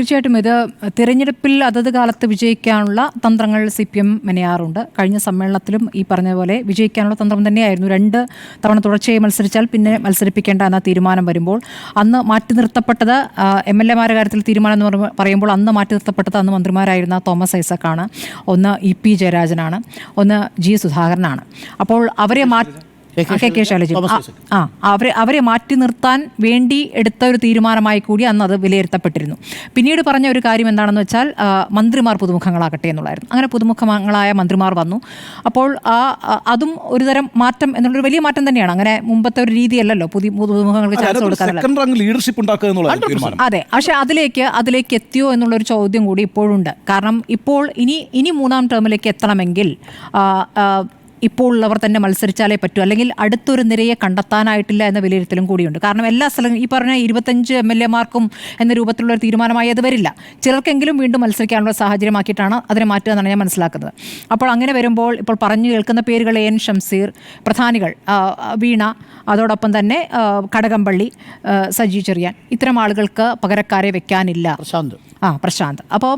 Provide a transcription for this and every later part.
തീർച്ചയായിട്ടും ഇത് തിരഞ്ഞെടുപ്പിൽ അതത് കാലത്ത് വിജയിക്കാനുള്ള തന്ത്രങ്ങൾ സി പി എം മെനയാറുണ്ട്. കഴിഞ്ഞ സമ്മേളനത്തിലും ഈ പറഞ്ഞ പോലെ വിജയിക്കാനുള്ള തന്ത്രം തന്നെയായിരുന്നു. രണ്ട് തവണ തുടർച്ചയായി മത്സരിച്ചാൽ പിന്നെ മത്സരിപ്പിക്കേണ്ട എന്ന തീരുമാനം വരുമ്പോൾ അന്ന് മാറ്റി നിർത്തപ്പെട്ടത് എം എൽ എമാരുടെ കാര്യത്തിൽ തീരുമാനം എന്ന് പറയുമ്പോൾ- അന്ന് മാറ്റി നിർത്തപ്പെട്ടത് അന്ന് മന്ത്രിമാരായിരുന്ന തോമസ് ഐസക്കാണ്. ഒന്ന് ഇ പി ജയരാജനാണ്. ഒന്ന് ജി സുധാകരനാണ്. അപ്പോൾ അവരെ മാറ്റി കെ കെ ആ, ശൈലജ അവരെ അവരെ മാറ്റി നിർത്താൻ വേണ്ടി എടുത്ത ഒരു തീരുമാനമായി കൂടി അന്ന് അത് വിലയിരുത്തപ്പെട്ടിരുന്നു. പിന്നീട് പറഞ്ഞ ഒരു കാര്യം എന്താണെന്ന് വെച്ചാൽ മന്ത്രിമാർ പുതുമുഖങ്ങളാകട്ടെ എന്നുള്ളായിരുന്നു. അങ്ങനെ പുതുമുഖങ്ങളായ മന്ത്രിമാർ വന്നു. അപ്പോൾ ആ അതും ഒരുതരം മാറ്റം എന്നുള്ളൊരു വലിയ മാറ്റം തന്നെയാണ്. അങ്ങനെ മുമ്പത്തെ ഒരു രീതിയല്ലല്ലോ പുതിയ പുതുമുഖങ്ങൾക്ക് ചാൻസ് കൊടുക്കാനല്ല സെക്കൻഡ് റാങ്ക് ലീഡർഷിപ്പ് ഉണ്ടാക്കുക എന്നുള്ള അതെ. പക്ഷെ അതിലേക്ക് അതിലേക്ക് എത്തിയോ എന്നുള്ളൊരു ചോദ്യം കൂടി ഇപ്പോഴുണ്ട്. കാരണം ഇപ്പോൾ ഇനി ഇനി മൂന്നാം ടേമിലേക്ക് എത്തണമെങ്കിൽ ഇപ്പോൾ ഉള്ളവർ തന്നെ മത്സരിച്ചാലേ പറ്റൂ. അല്ലെങ്കിൽ അടുത്തൊരു നിരയെ കണ്ടെത്താനായിട്ടില്ല എന്ന വിലയിരുത്തലും കൂടിയുണ്ട്. കാരണം എല്ലാ സ്ഥലവും ഈ പറഞ്ഞ ഇരുപത്തഞ്ച് എം എൽ എമാർക്കും എന്ന രൂപത്തിലുള്ള ഒരു തീരുമാനമായി അത് വരില്ല. ചിലർക്കെങ്കിലും വീണ്ടും മത്സരിക്കാനുള്ള സാഹചര്യമാക്കിയിട്ടാണ് അതിനെ മാറ്റുക എന്നാണ് ഞാൻ മനസ്സിലാക്കുന്നത്. അപ്പോൾ അങ്ങനെ വരുമ്പോൾ ഇപ്പോൾ പറഞ്ഞു കേൾക്കുന്ന പേരുകൾ എൻ ഷംസീർ പ്രധാനികൾ വീണ അതോടൊപ്പം തന്നെ കടകംപള്ളി സജി ചെറിയാൻ. ഇത്തരം ആളുകൾക്ക് പകരക്കാരെ വെക്കാനില്ല. പ്രശാന്ത്. ആ പ്രശാന്ത്. അപ്പോൾ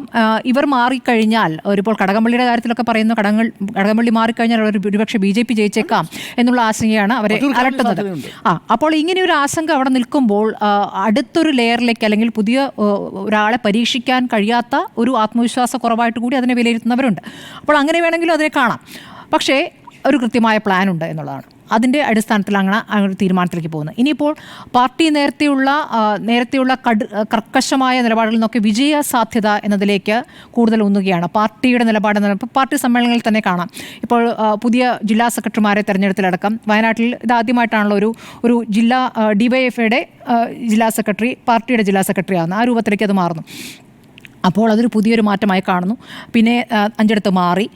ഇവർ മാറിക്കഴിഞ്ഞാൽ ഒരിപ്പോൾ കടകംപള്ളിയുടെ കാര്യത്തിലൊക്കെ പറയുന്നു കടങ്ങൾ കടകംപള്ളി മാറിക്കഴിഞ്ഞാൽ അവർ ഒരുപക്ഷെ ബി ജെ പി ജയിച്ചേക്കാം എന്നുള്ള ആശങ്കയാണ് അവരെ അലട്ടുന്നത്. ആ അപ്പോൾ ഇങ്ങനെ ഒരു ആശങ്ക അവിടെ നിൽക്കുമ്പോൾ അടുത്തൊരു ലെയറിലേക്ക് അല്ലെങ്കിൽ പുതിയ ഒരാളെ പരീക്ഷിക്കാൻ കഴിയാത്ത ഒരു ആത്മവിശ്വാസ കുറവായിട്ട് കൂടി അതിനെ വിലയിരുത്തുന്നവരുണ്ട്. അപ്പോൾ അങ്ങനെ വേണമെങ്കിലും അതിനെ കാണാം. പക്ഷേ ഒരു കൃത്യമായ പ്ലാൻ ഉണ്ട് എന്നുള്ളതാണ്. അതിന്റെ അടിസ്ഥാനത്തിലാണ് ആ ഒരു തീരുമാനത്തിലേക്ക് പോകുന്നത്. ഇനിയിപ്പോൾ പാർട്ടി നേരത്തെയുള്ള നേരത്തെയുള്ള കട് കർക്കശമായ നിലപാടുകളിൽ നിന്നൊക്കെ വിജയ സാധ്യത എന്നതിലേക്ക് കൂടുതൽ ഊന്നുകയാണ്. പാർട്ടിയുടെ നിലപാട് പാർട്ടി സമ്മേളനങ്ങളിൽ തന്നെ കാണാം. ഇപ്പോൾ പുതിയ ജില്ലാ സെക്രട്ടറിമാരെ തെരഞ്ഞെടുത്തിലടക്കം വയനാട്ടിൽ ഇതാദ്യമായിട്ടാണല്ലോ ഒരു ഒരു ജില്ലാ ഡിവൈഎഫ്ഐയുടെ ജില്ലാ സെക്രട്ടറി പാർട്ടിയുടെ ജില്ലാ സെക്രട്ടറി ആകുന്നത് ആ രൂപത്തിലേക്ക് അത് മാറുന്നു. അപ്പോൾ അതൊരു പുതിയൊരു മാറ്റമായി കാണുന്നു. പിന്നെ അഞ്ചടുത്ത് മാറി.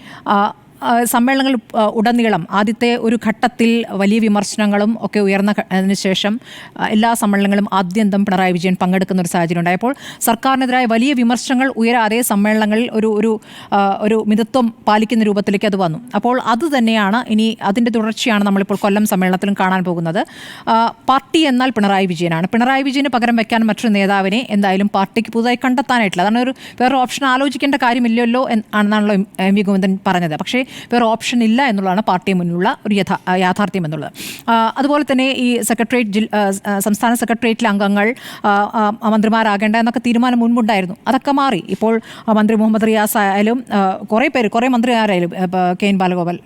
സമ്മേളനങ്ങൾ ഉടനീളം ആദ്യത്തെ ഒരു ഘട്ടത്തിൽ വലിയ വിമർശനങ്ങളും ഒക്കെ ഉയർന്ന അതിന് ശേഷം എല്ലാ സമ്മേളനങ്ങളും ആദ്യന്തം പിണറായി വിജയൻ പങ്കെടുക്കുന്ന ഒരു സാഹചര്യം ഉണ്ടായപ്പോൾ സർക്കാരിനെതിരായ വലിയ വിമർശനങ്ങൾ ഉയരാതെ സമ്മേളനങ്ങളിൽ ഒരു ഒരു ഒരു മിതത്വം പാലിക്കുന്ന രൂപത്തിലേക്ക് അത് വന്നു. അപ്പോൾ അത് തന്നെയാണ് ഇനി അതിന്റെ തുടർച്ചയാണ് നമ്മളിപ്പോൾ കൊല്ലം സമ്മേളനത്തിലും കാണാൻ പോകുന്നത്. പാർട്ടി എന്നാൽ പിണറായി വിജയനാണ്. പിണറായി വിജയന് പകരം വെക്കാൻ മറ്റൊരു നേതാവിനെ എന്തായാലും പാർട്ടിക്ക് പുതുതായി കണ്ടെത്താനായിട്ടില്ല. അതാണ് ഒരു വേറെ ഓപ്ഷൻ ആലോചിക്കേണ്ട കാര്യമില്ലല്ലോ എന്നാണല്ലോ എം വി ഗോവിന്ദൻ പറഞ്ഞത്. പക്ഷേ വേറെ ഓപ്ഷൻ ഇല്ല എന്നുള്ളതാണ് പാർട്ടി മുന്നിലുള്ള ഒരു യഥാ യാഥാർത്ഥ്യം എന്നുള്ളത്. അതുപോലെ തന്നെ ഈ സെക്രട്ടേറിയറ്റ് ജിൽ സംസ്ഥാന സെക്രട്ടേറിയറ്റിലെ അംഗങ്ങൾ മന്ത്രിമാരാകേണ്ട എന്നൊക്കെ തീരുമാനം മുൻപുണ്ടായിരുന്നു. അതൊക്കെ മാറി. ഇപ്പോൾ മന്ത്രി മുഹമ്മദ് റിയാസ് ആയാലും കുറേ പേര് കുറേ മന്ത്രിമാരായാലും കെ എൻ ബാലഗോപാൽ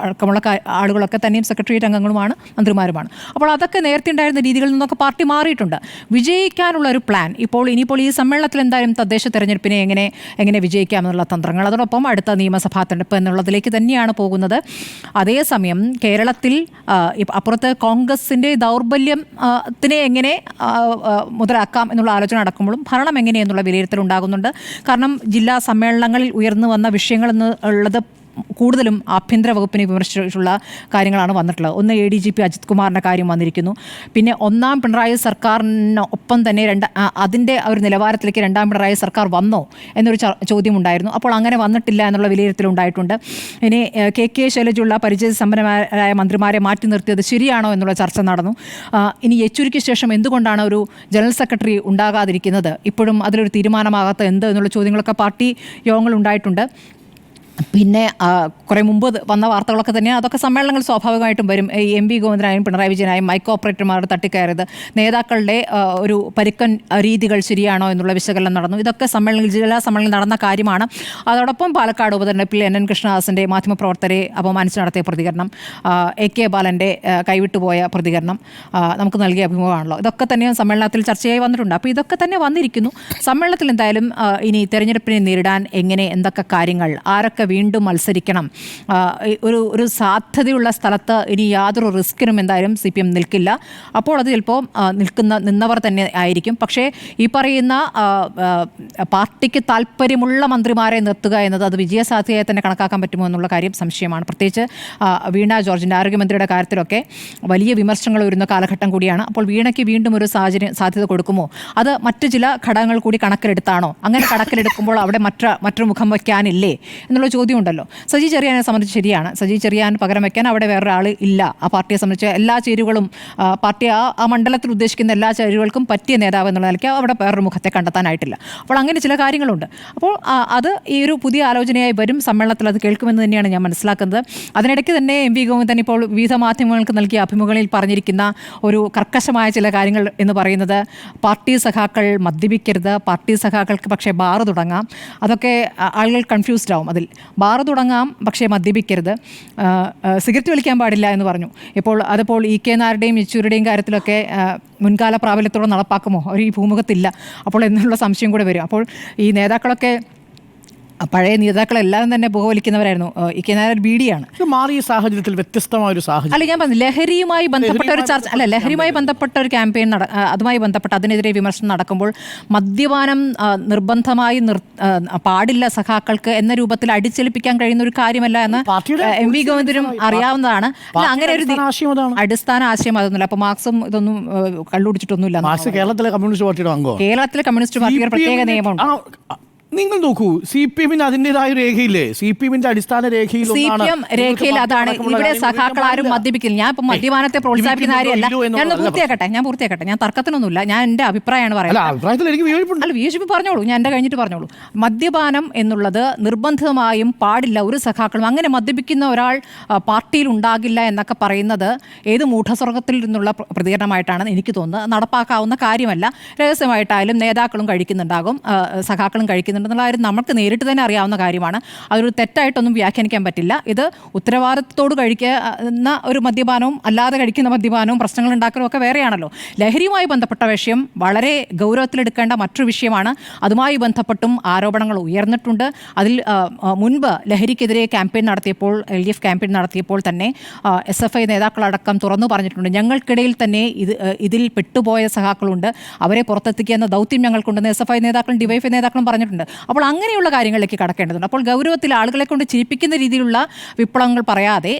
അടക്കമുള്ള ആളുകളൊക്കെ തന്നെയും സെക്രട്ടേറിയറ്റ് അംഗങ്ങളുമാണ് മന്ത്രിമാരുമാണ്. അപ്പോൾ അതൊക്കെ നേരത്തെ ഉണ്ടായിരുന്ന രീതികളിൽ നിന്നൊക്കെ പാർട്ടി മാറിയിട്ടുണ്ട്. വിജയിക്കാനുള്ള ഒരു പ്ലാൻ ഇപ്പോൾ ഇനിയിപ്പോൾ ഈ സമ്മേളനത്തിൽ എന്തായാലും തദ്ദേശ തെരഞ്ഞെടുപ്പിനെ എങ്ങനെ എങ്ങനെ വിജയിക്കാം എന്നുള്ള തന്ത്രങ്ങൾ അതോടൊപ്പം അടുത്ത നിയമസഭാ തെരഞ്ഞെടുപ്പ് എന്നുള്ളതിലേക്ക് തന്നെയാണ് പോകുന്നത്. അതേസമയം കേരളത്തിൽ അപ്പുറത്ത് കോൺഗ്രസിന്റെ ദൗർബല്യത്തിനെ എങ്ങനെ മുതലാക്കാം എന്നുള്ള ആലോചന നടക്കുമ്പോഴും ഭരണം എങ്ങനെയെന്നുള്ള വിലയിരുത്തൽ ഉണ്ടാകുന്നുണ്ട്. കാരണം ജില്ലാ സമ്മേളനങ്ങളിൽ ഉയർന്നു വന്ന വിഷയങ്ങൾ എന്ന് ഉള്ളത് കൂടുതലും ആഭ്യന്തര വകുപ്പിനെ വിമർശിച്ചിട്ടുള്ള കാര്യങ്ങളാണ് വന്നിട്ടുള്ളത്. ഒന്ന് A D G P Ajith കുമാറിന്റെ കാര്യം വന്നിരിക്കുന്നു. പിന്നെ ഒന്നാം പിണറായി സർക്കാരിന് ഒപ്പം തന്നെ രണ്ട് അതിന്റെ ഒരു നിലവാരത്തിലേക്ക് രണ്ടാം പിണറായി സർക്കാർ വന്നോ എന്നൊരു ചോദ്യം ഉണ്ടായിരുന്നു അപ്പോൾ അങ്ങനെ വന്നിട്ടില്ല എന്നുള്ള വിലയിരുത്തലുണ്ടായിട്ടുണ്ട് ഇനി കെ കെ ശൈലജുള്ള പരിചയ പരിചയസമ്പന്നരായ മന്ത്രിമാരെ മാറ്റി നിർത്തിയത് ശരിയാണോ എന്നുള്ള ചർച്ച നടന്നു. ഇനി യെച്ചൂരിക്ക് ശേഷം എന്തുകൊണ്ടാണ് ഒരു ജനറൽ സെക്രട്ടറി ഉണ്ടാകാതിരിക്കുന്നത്? ഇപ്പോഴും അതിലൊരു തീരുമാനമാകാത്ത എന്ത് എന്നുള്ള ചോദ്യങ്ങളൊക്കെ പാർട്ടി യോഗങ്ങൾ ഉണ്ടായിട്ടുണ്ട്. പിന്നെ കുറെ മുമ്പ് വന്ന വാർത്തകളൊക്കെ തന്നെയാണ് അതൊക്കെ സമ്മേളനങ്ങൾ സ്വാഭാവികമായിട്ടും വരും. എം വി ഗോവിന്ദനായും പിണറായി വിജയനായും മൈക്കോ ഓപ്പറേറ്റർമാരുടെ തട്ടിക്കയറിയത്. നേതാക്കളുടെ ഒരു പരുക്കൻ രീതികൾ ശരിയാണോ എന്നുള്ള വിശകലനം നടന്നു. ഇതൊക്കെ സമ്മേളനങ്ങൾ ജില്ലാ സമ്മേളനം നടന്ന കാര്യമാണ്. അതോടൊപ്പം പാലക്കാട് ഉപതെരഞ്ഞെടുപ്പിൽ എൻ എൻ കൃഷ്ണദാസിന്റെ മാധ്യമപ്രവർത്തകരെ അപമാനിച്ച് നടത്തിയ പ്രതികരണം എ കെ ബാലന്റെ കൈവിട്ടുപോയ പ്രതികരണം നമുക്ക് നൽകിയ അഭിമുഖമാണല്ലോ. ഇതൊക്കെ തന്നെ സമ്മേളനത്തിൽ ചർച്ചയായി വന്നിട്ടുണ്ട്. അപ്പോൾ ഇതൊക്കെ തന്നെ വന്നിരിക്കുന്നു. സമ്മേളനത്തിൽ എന്തായാലും ഇനി തെരഞ്ഞെടുപ്പിനെ നേരിടാൻ എങ്ങനെ എന്തൊക്കെ കാര്യങ്ങൾ ആരൊക്കെ വീണ്ടും മത്സരിക്കണം. ഒരു ഒരു സാധ്യതയുള്ള സ്ഥലത്ത് ഇനി യാതൊരു റിസ്ക്കിനും എന്തായാലും സി പി എം നിൽക്കില്ല. അപ്പോൾ അത് ചിലപ്പോൾ നിൽക്കുന്ന നിന്നവർ തന്നെ ആയിരിക്കും. പക്ഷേ ഈ പറയുന്ന പാർട്ടിക്ക് താല്പര്യമുള്ള മന്ത്രിമാരെ നിർത്തുക എന്നത് അത് വിജയസാധ്യതയെ തന്നെ കണക്കാക്കാൻ പറ്റുമോ എന്നുള്ള കാര്യം സംശയമാണ്. പ്രത്യേകിച്ച് വീണ ജോർജിന്റെ ആരോഗ്യമന്ത്രിയുടെ കാര്യത്തിലൊക്കെ വലിയ വിമർശനങ്ങൾ വരുന്ന കാലഘട്ടം കൂടിയാണ്. അപ്പോൾ വീണയ്ക്ക് വീണ്ടും ഒരു സാഹചര്യം സാധ്യത കൊടുക്കുമോ? അത് മറ്റു ചില ഘടകങ്ങൾ കൂടി കണക്കിലെടുത്താണോ? അങ്ങനെ കണക്കിലെടുക്കുമ്പോൾ അവിടെ മറ്റ മറ്റൊരു മുഖം വയ്ക്കാനില്ലേ? എന്നുള്ള ചോദ്യം ഉണ്ടല്ലോ സജി ചെറിയാനെ സംബന്ധിച്ച് ശരിയാണ്. സജി ചെറിയാൻ പകരം വെക്കാൻ അവിടെ വേറൊരാൾ ഇല്ല. ആ പാർട്ടിയെ സംബന്ധിച്ച് എല്ലാ ചേരുവകളും പാർട്ടി ആ ആ മണ്ഡലത്തിൽ ഉദ്ദേശിക്കുന്ന എല്ലാ ചേരുവകൾക്കും പറ്റിയ നേതാവ് എന്നുള്ള നിലയ്ക്ക് അവിടെ വേറൊരു മുഖത്തെ കണ്ടെത്താനായിട്ടില്ല. അപ്പോൾ അങ്ങനെ ചില കാര്യങ്ങളുണ്ട്. അപ്പോൾ അത് ഈ ഒരു പുതിയ ആലോചനയായി വരും സമ്മേളനത്തിൽ അത് കേൾക്കുമെന്ന് തന്നെയാണ് ഞാൻ മനസ്സിലാക്കുന്നത്. അതിനിടയ്ക്ക് തന്നെ എം വി ഗോവിന്ദൻ ഇപ്പോൾ വിവിധ മാധ്യമങ്ങൾക്ക് നൽകിയ അഭിമുഖങ്ങളിൽ പറഞ്ഞിരിക്കുന്ന ഒരു കർക്കശമായ ചില കാര്യങ്ങൾ എന്ന് പറയുന്നത് പാർട്ടി സഖാക്കൾ മദ്യപിക്കരുത് പാർട്ടി സഖാക്കൾക്ക് പക്ഷേ ബാറ് തുടങ്ങാം. അതൊക്കെ ആളുകൾ കൺഫ്യൂസ്ഡ് ആവും അതിൽ. ബാറ് തുടങ്ങാം പക്ഷേ മദ്യപിക്കരുത്. സിഗരറ്റ് വലിക്കാൻ പാടില്ല എന്ന് പറഞ്ഞു. ഇപ്പോൾ അതിപ്പോൾ ഇ കെ നാരുടെയും യെച്ചൂരുടെയും കാര്യത്തിലൊക്കെ മുൻകാല പ്രാബല്യത്തോടെ നടപ്പാക്കുമോ? അവർ ഈ ഭൂമുഖത്തില്ല. അപ്പോൾ എന്നുള്ള സംശയം കൂടെ വരും. അപ്പോൾ ഈ നേതാക്കളൊക്കെ പഴയ നേതാക്കളെല്ലാം തന്നെ പുകവലിക്കുന്നവരായിരുന്നു. ആ, ഇ കെ നായർ ബി ഡിയാണ് ഇത് മാറിയ സാഹചര്യത്തിൽ വ്യത്യസ്തമായ ഒരു സാഹചര്യം. അല്ല ഞാൻ പറഞ്ഞു ലഹരിയുമായി ബന്ധപ്പെട്ട ഒരു ചർച്ച അല്ല ലഹരിയുമായി ബന്ധപ്പെട്ട ഒരു ക്യാമ്പയിൻ നട അതുമായി ബന്ധപ്പെട്ട് അതിനെതിരെ വിമർശനം നടക്കുമ്പോൾ മദ്യപാനം നിർബന്ധമായി നിർ പാടില്ല സഖാക്കൾക്ക് എന്ന രൂപത്തിൽ അടിച്ചേൽപ്പിക്കാൻ കഴിയുന്ന ഒരു കാര്യമല്ല എന്ന് പാർട്ടിയുടെ എം വി ഗോവിന്ദനും അറിയാവുന്നതാണ്. അല്ല അങ്ങനെ ഒരു അടിസ്ഥാന ആശയം അതൊന്നുമില്ല. അപ്പൊ മാർക്സും ഇതൊന്നും കള്ളുപിടിച്ചിട്ടൊന്നുമില്ല. കേരളത്തിലെ കമ്മ്യൂണിസ്റ്റ് പാർട്ടിയുടെ കേരളത്തിലെ കമ്മ്യൂണിസ്റ്റ് പാർട്ടിക്ക് പ്രത്യേക നിയമം നിങ്ങൾ നോക്കൂ സി പി എമ്മിന് അതിന്റെതായ രേഖയില്ലേ? സി പി എമ്മിന്റെ അടിസ്ഥാന രേഖയിൽ സി പി എം രേഖയിൽ അതാണ്. ഇവിടെ സഖാക്കൾ ആരും. മദ്യപിക്കില്ല. ഞാൻ ഇപ്പൊ മദ്യപാനത്തെ പ്രോത്സാഹിപ്പിക്കുന്ന കാര്യമല്ല. ഞാൻ പൂർത്തിയാക്കട്ടെ? ഞാൻ പൂർത്തിയാക്കട്ടെ. ഞാൻ തർക്കത്തിനൊന്നുമില്ല. ഞാൻ എന്റെ അഭിപ്രായമാണ് പറയുന്നത്. അല്ല വിയോജിപ്പ് പറഞ്ഞോളൂ. ഞാൻ എന്റെ കഴിഞ്ഞിട്ട് പറഞ്ഞോളൂ. മദ്യപാനം എന്നുള്ളത് നിർബന്ധമായും പാടില്ല. ഒരു സഖാക്കളും അങ്ങനെ മദ്യപിക്കുന്ന ഒരാൾ പാർട്ടിയിൽ ഉണ്ടാകില്ല എന്നൊക്കെ പറയുന്നത് ഏത് മൂഢസ്വർഗത്തിൽ നിന്നുള്ള പ്ര- പ്രതികരണമായിട്ടാണ് എനിക്ക് തോന്നുന്നത്. നടപ്പാക്കാവുന്ന കാര്യമല്ല. രഹസ്യമായിട്ടായാലും നേതാക്കളും കഴിക്കുന്നുണ്ടാകും. സഖാക്കളും സഖാക്കളും കഴിക്കുന്നുണ്ടെന്നുള്ള കാര്യം നമുക്ക് നേരിട്ട് തന്നെ അറിയാവുന്ന കാര്യമാണ്. അതൊരു തെറ്റായിട്ടൊന്നും വ്യാഖ്യാനിക്കാൻ പറ്റില്ല. ഇത് ഉത്തരവാദിത്തത്തോട് കഴിക്കുന്ന ഒരു മദ്യപാനവും അല്ലാതെ കഴിക്കുന്ന മദ്യപാനവും പ്രശ്നങ്ങൾ ഉണ്ടാക്കലും ഒക്കെ വേറെയാണല്ലോ. ലഹരിയുമായി ബന്ധപ്പെട്ട വിഷയം വളരെ ഗൗരവത്തിലെടുക്കേണ്ട മറ്റൊരു വിഷയമാണ്. അതുമായി ബന്ധപ്പെട്ടും ആരോപണങ്ങൾ ഉയർന്നിട്ടുണ്ട്. അതിൽ മുൻപ് ലഹരിക്കെതിരെ ക്യാമ്പയിൻ നടത്തിയപ്പോൾ എൽ ഡി എഫ് ക്യാമ്പയിൻ നടത്തിയപ്പോൾ തന്നെ എസ് എഫ് ഐ നേതാക്കളടക്കം തുറന്നു പറഞ്ഞിട്ടുണ്ട്. ഞങ്ങൾക്കിടയിൽ തന്നെ ഇത് ഇതിൽ പെട്ടുപോയ സഹാക്കളുണ്ട് അവരെ പുറത്തെത്തിക്കുക എന്ന ദൗത്യം ഞങ്ങൾക്കുണ്ടെന്ന് എസ് എഫ് ഐ നേതാക്കളും ഡിവൈഫ് നേതാക്കളും പറഞ്ഞിട്ടുണ്ട്. അപ്പോൾ അങ്ങനെയുള്ള കാര്യങ്ങളിലേക്ക് കടക്കേണ്ടതുണ്ട്. അപ്പോൾ ഗൗരവത്തിൽ ആളുകളെ കൊണ്ട് ചിരിപ്പിക്കുന്ന രീതിയിലുള്ള വിപ്ലവങ്ങൾ പറയാതെ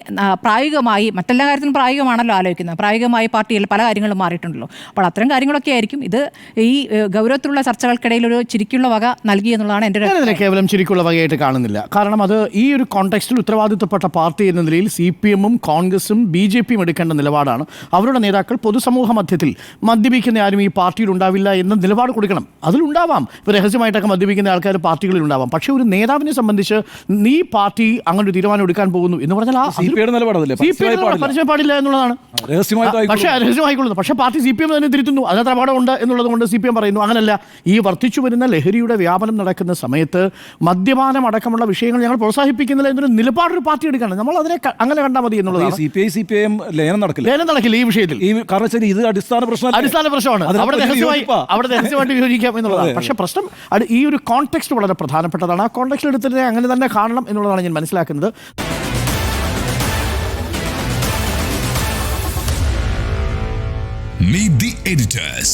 പ്രായോഗികമായി മറ്റെല്ലാ കാര്യത്തിനും പ്രായോഗികമാണല്ലോ ആലോചിക്കുന്നത്. പ്രായോഗികമായി പാർട്ടിയിൽ പല കാര്യങ്ങളും മാറിയിട്ടുണ്ടല്ലോ. അപ്പോൾ അത്തരം കാര്യങ്ങളൊക്കെ ആയിരിക്കും. ഇത് ഈ ഗൗരവത്തിലുള്ള ചർച്ചകൾക്കിടയിൽ ഒരു ചിരിക്കുള്ള വക നൽകി എന്നുള്ളതാണ് എന്റെ ഒരു കേവലം ചിരിക്കുള്ള വകയായിട്ട് കാണുന്നില്ല. കാരണം അത് ഈ ഒരു കോണ്ടെക്സ്റ്റിൽ ഉത്തരവാദിത്തപ്പെട്ട പാർട്ടി എന്ന നിലയിൽ സി പി എമ്മും കോൺഗ്രസും ബി ജെ പിയും എടുക്കേണ്ട നിലപാടാണ്. അവരുടെ നേതാക്കൾ പൊതുസമൂഹ മധ്യത്തിൽ മദ്യപിക്കുന്ന ആരും ഈ പാർട്ടിയിൽ ഉണ്ടാവില്ല എന്ന നിലപാട് കൊടുക്കണം. അതിലുണ്ടാവാം. രഹസ്യമായിട്ടൊക്കെ മദ്യപിക്കുന്ന ആൾക്കാർ പാർട്ടികളിൽ ഉണ്ടാവാം. പക്ഷെ ഒരു നേതാവിനെ സംബന്ധിച്ച് നീ പാർട്ടി അങ്ങനെ ഒരു തീരുമാനം എടുക്കാൻ പോകുന്നു എന്ന് പറഞ്ഞാൽ ആ സി പി ഐയുടെ നിലപാടല്ലേ? സി പി പരസ്യമായി പാടില്ല. എന്നുള്ളതാണ്. പക്ഷേ രഹസ്യമായിക്കൊള്ളുന്നു. പക്ഷേ പാർട്ടി സി പി എം തന്നെ തിരുത്തുന്നു. അതിനകത്ത് അപകടമുണ്ട് എന്നുള്ളത് കൊണ്ട് സി പി എം പറയുന്നു. അങ്ങനല്ല. ഈ വർദ്ധിച്ചു വരുന്ന ലഹരിയുടെ വ്യാപനം നടക്കുന്ന സമയത്ത് മദ്യപാനം അടക്കമുള്ള വിഷയങ്ങൾ ഞങ്ങൾ പ്രോത്സാഹിപ്പിക്കുന്നില്ല എന്നൊരു നിലപാടൊരു പാർട്ടി എടുക്കണം നമ്മൾ അതിനെ അങ്ങനെ കണ്ടാൽ മതി എന്നുള്ളത് C P I C P I M ലയനം നടക്കില്ല. ലേനം നടക്കില്ല ഈ വിഷയത്തിൽ. ഈ കാരണം ഇത് അടിസ്ഥാന പ്രശ്നം അടിസ്ഥാന പ്രശ്നമാണ്. അവിടെ രഹസ്യമായി അവിടെ രഹസ്യമായിട്ട് വിയോജിക്കാം എന്നുള്ളതാണ്. പക്ഷേ പ്രശ്നം ഈ ഒരു കോൺടെക്സ്റ്റ് വളരെ പ്രധാനപ്പെട്ടതാണ് ആ കോൺടെക്സ്റ്റ് എടുത്തിട്ട് അങ്ങനെ തന്നെ കാണണം എന്നുള്ളതാണ് ഞാൻ മനസ്സിലാക്കുന്നത് Meet the editors.